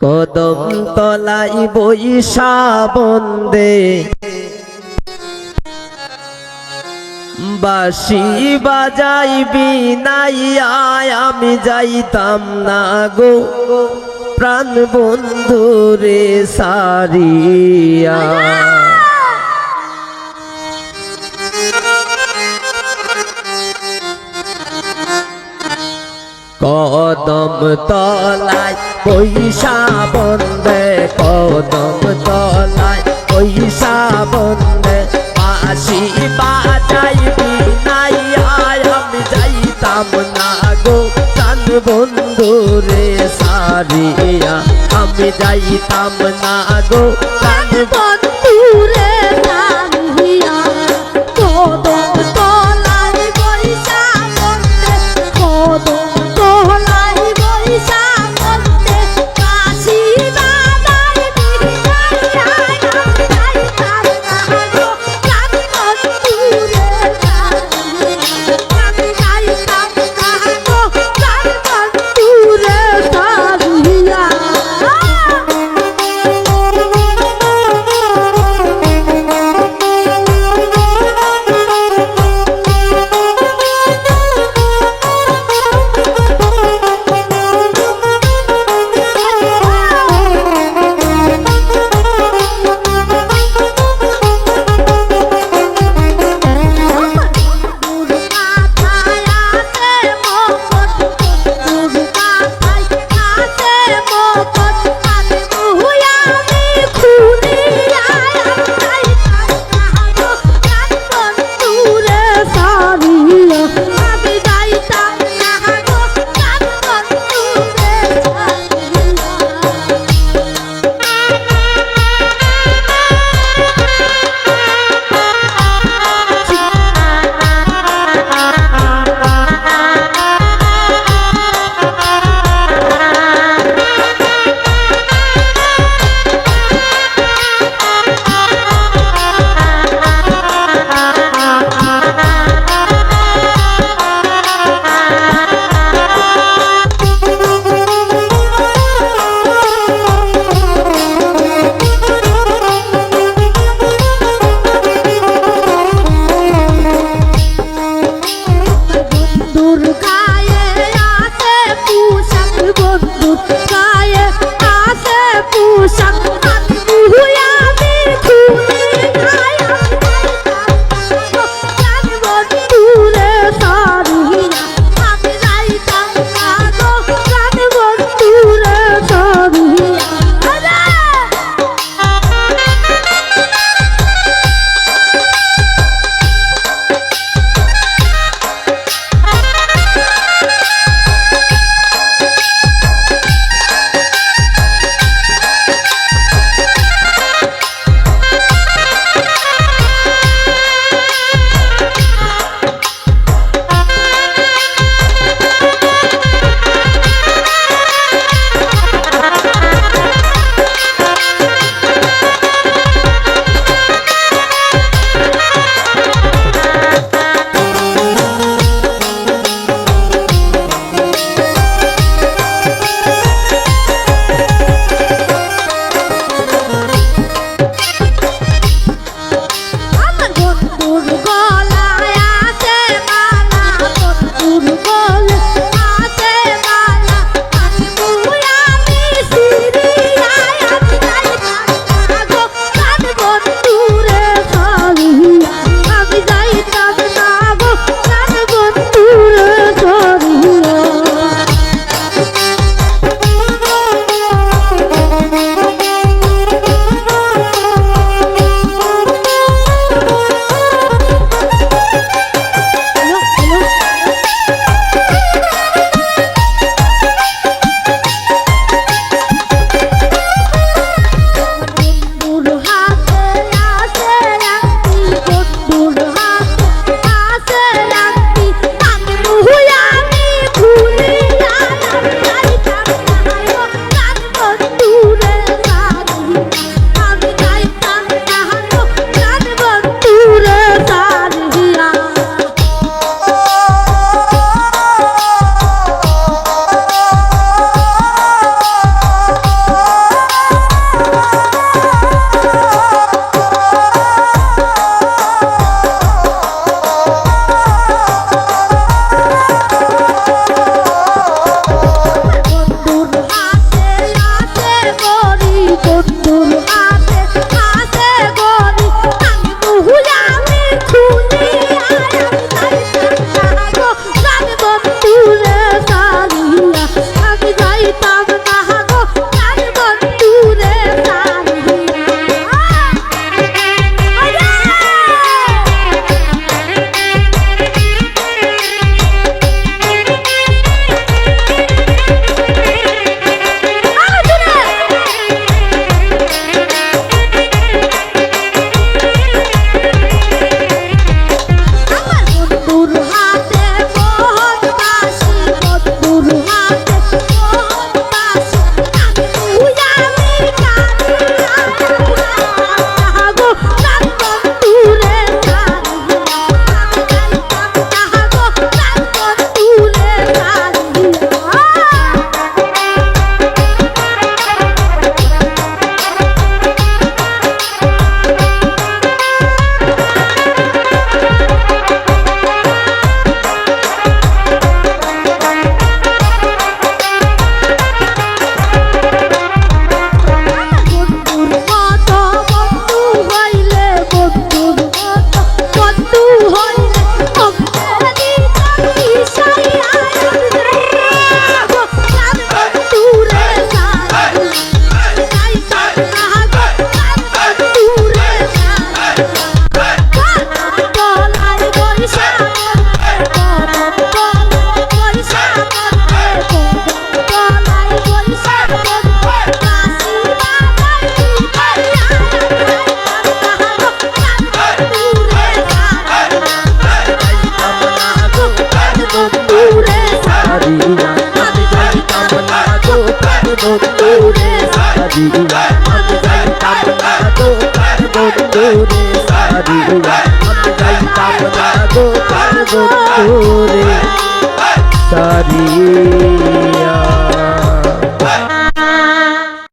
কদম তলাই বৈশা বন্দে বাসি বাজাইবি নাইয়া আমি যাইতাম না গো প্রাণ বন্ধু রে সারিয়া। কদম তলায় পয়সা বন্দে কদম তলায়, পয়সা বন্দে বাসি বাজাই নাই? আয়, আমি যাইতাম না গো চান বন্ধু সারিয়া। আমি যাইতাম না গো চান বন্ধুরে তোরে সারি আমি যাইতাম সারি